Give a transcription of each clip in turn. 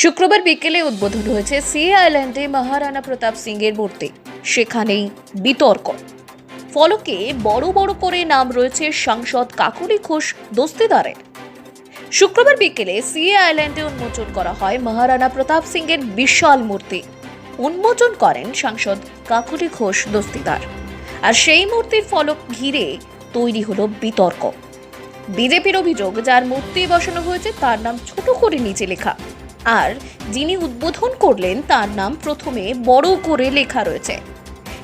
শুক্রবার বিকেলে উদ্বোধন হয়েছে সি আইল্যান্ডে মহারানা প্রতাপ সিং এর মূর্তি। সেখানেই বিতর্ক। ফলকে বড় বড় করে নাম রয়েছে সাংসদ কাকুলি ঘোষ দস্তিদারের। শুক্রবার বিকেলে সিএ আইল্যান্ডে উন্মোচন করা হয় মহারানা প্রতাপ সিং এর বিশাল মূর্তি। উন্মোচন করেন সাংসদ কাকুলি ঘোষ দস্তিদার। আর সেই মূর্তির ফলক ঘিরে তৈরি হলো বিতর্ক। বিজেপির অভিযোগ, যার মূর্তি বসানো হয়েছে তার নাম ছোট করে নিচে লেখা। আর যিনি উদ্বোধন করলেন তার নাম প্রথমে বড় করে লেখা রয়েছে।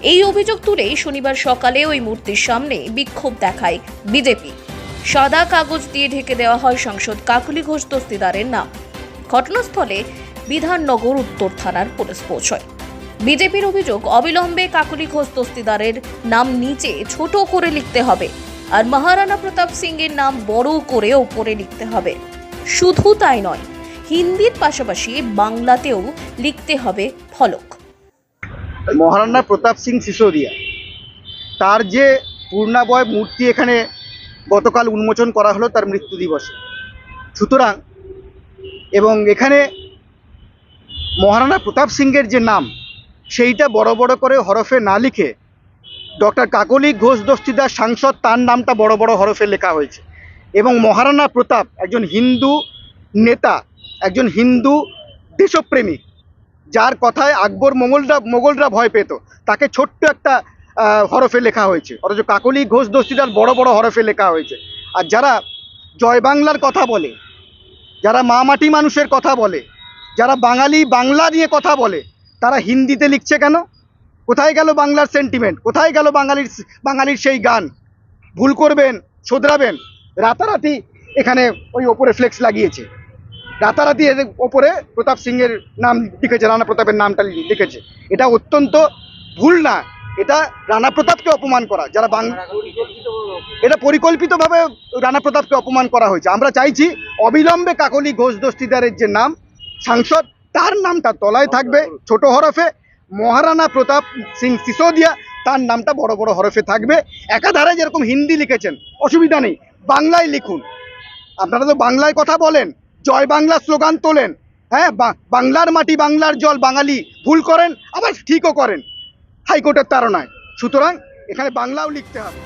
এই অভিযোগ তুলেই শনিবার সকালে ওই মূর্তির সামনে বিক্ষোভ দেখায় বিজেপি। সাদা কাগজ দিয়ে ঢেকে দেওয়া হয় সাংসদ কাকলি ঘোষ দস্তিদারের নাম। ঘটনাস্থলে বিধাননগর উত্তর থানার পুলিশ পৌঁছয়। বিজেপির অভিযোগ, অবিলম্বে কাকলি ঘোষ দস্তিদারের নাম নিচে ছোট করে লিখতে হবে আর মহারানা প্রতাপ সিং এর নাম বড় করে ওপরে লিখতে হবে। শুধু তাই নয় হিন্দির পাশাপাশি বাংলাতেও লিখতে হবে ফলক। মহারানা প্রতাপ সিং সিসোদিয়া, তার যে পূর্ণাবয় মূর্তি এখানে গতকাল উন্মোচন করা হলো তার মৃত্যু দিবসে। সুতরাং, এবং এখানে মহারানা প্রতাপ সিংয়ের যে নাম, সেইটা বড় বড় করে হরফে না লিখে ডক্টর কাকলি ঘোষ দস্তিদার সাংসদ, তার নামটা বড় বড় হরফে লেখা হয়েছে। এবং মহারানা প্রতাপ একজন হিন্দু নেতা, একজন হিন্দু দেশপ্রেমিক যার কথায় আকবর মোগলরা মোগলরা ভয় পেত। তাকে ছোট্ট একটা হরফে লেখা হয়েছে। অথচ কাকলি ঘোষ দস্তিদার বড় বড় হরফে লেখা হয়েছে। আর যারা জয় বাংলার কথা বলে, যারা মা মাটি মানুষের কথা বলে, যারা বাঙালি বাংলা নিয়ে কথা বলে, তারা হিন্দিতে লিখছে কেন? কোথায় গেল বাংলার সেন্টিমেন্ট কোথায় গেল বাঙালির বাঙালির সেই গান? ভুল করবেন, শোধরাবেন, রাতারাতি এখানে ওই ওপরে ফ্লেক্স লাগিয়েছে। রাতারাতি এদের ওপরে প্রতাপ সিংয়ের নাম লিখেছে, রানা প্রতাপের নামটা লিখেছে। এটা অত্যন্ত ভুল না, এটা রানা প্রতাপকে অপমান করা। যারা বাংলা এটা পরিকল্পিতভাবে রানা প্রতাপকে অপমান করা হয়েছে। আমরা চাইছি অবিলম্বে কাকলি ঘোষ দস্তিদারের যে নাম, সাংসদ, তার নামটা তলায় থাকবে, ছোট হরফে। মহারানা প্রতাপ সিং সিসোদিয়া, তার নামটা বড় বড় হরফে থাকবে। একাধারে যেরকম হিন্দি লিখেছেন, অসুবিধা নেই, বাংলায় লিখুন। আপনারা তো বাংলায় কথা বলেন জয় বাংলা স্লোগান তোলেন। হ্যাঁ বাংলার মাটি, বাংলার জল, বাঙালি ভুল করেন, আবার ঠিকও করেন। হাইকোর্টের তারণায় সুতরাং এখানে বাংলাও লিখতে হবে।